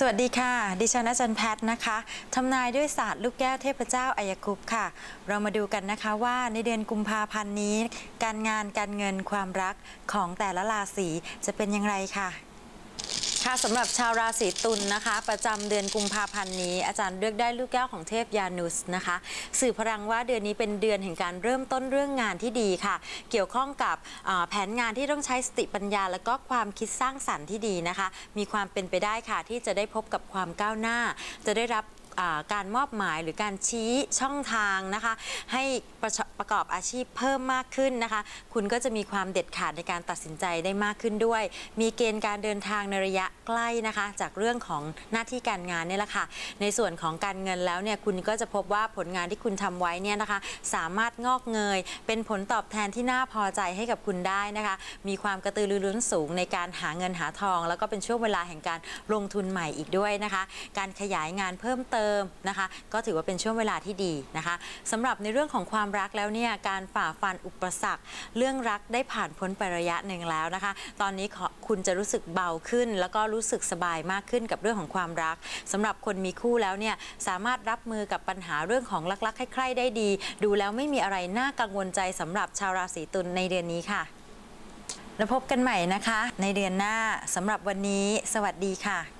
สวัสดีค่ะ ดิฉันอาจารย์แพทย์นะคะทำนายด้วยศาสตร์ลูกแก้วเทพเจ้าอายคุปต์ค่ะ เรามาดูกันนะคะว่าในเดือนกุมภาพันธ์นี้ การงานการเงินความรักของแต่ละราศีจะเป็นอย่างไรค่ะ ค่ะสำหรับชาวราศีตุลนะคะ ประจำเดือนกุมภาพันธ์นี้ อาจารย์เลือกได้ลูกแก้วของเทพยานุสนะคะ สื่อพลังว่าเดือนนี้เป็นเดือนแห่งการเริ่มต้นเรื่องงานที่ดีค่ะ เกี่ยวข้องกับแผนงานที่ต้องใช้สติปัญญา และก็ความคิดสร้างสรรค์ที่ดีนะคะ มีความเป็นไปได้ค่ะที่จะได้พบกับความก้าวหน้า จะได้รับ การมอบหมายหรือการชี้ช่องทางนะคะ ให้ประประกอบอาชีพเพิ่มมากขึ้นนะคะ คุณก็จะมีความเด็ดขาดในการตัดสินใจได้มากขึ้นด้วย มีเกณฑ์การเดินทางในระยะใกล้นะคะ จากเรื่องของหน้าที่การงานเนี่ยแหละค่ะ ในส่วนของการเงินแล้วเนี่ยคุณก็จะพบว่าผลงานที่คุณทำไว้เนี่ยนะคะ สามารถงอกเงย เป็นผลตอบแทนที่น่าพอใจให้กับคุณได้นะคะ มีความกระตือรือร้นสูงในการหาเงินหาทอง แล้วก็เป็นช่วงเวลาแห่งการลงทุนใหม่อีกด้วยนะคะ การขยายงานเพิ่มเติมนะคะ ก็ถือว่าเป็นช่วงเวลาที่ดีนะคะสำหรับในเรื่องของความรักแล้วเนี่ยการฝ่าฟันอุปสรรค เรื่องรักได้ผ่านพ้นไประยะหนึ่งแล้วนะคะ ตอนนี้คุณจะรู้สึกเบาขึ้น แล้วก็รู้สึกสบายมากขึ้นกับเรื่องของความรักสำหรับคนมีคู่แล้วเนี่ยสามารถรับมือกับปัญหาเรื่องของรักๆใคร่ๆได้ดี ดูแล้วไม่มีอะไรน่ากังวลใจสำหรับชาวราศีตุลในเดือนนี้ค่ะแล้วพบกันใหม่นะคะ ในเดือนหน้าสำหรับวันนี้ สวัสดีค่ะ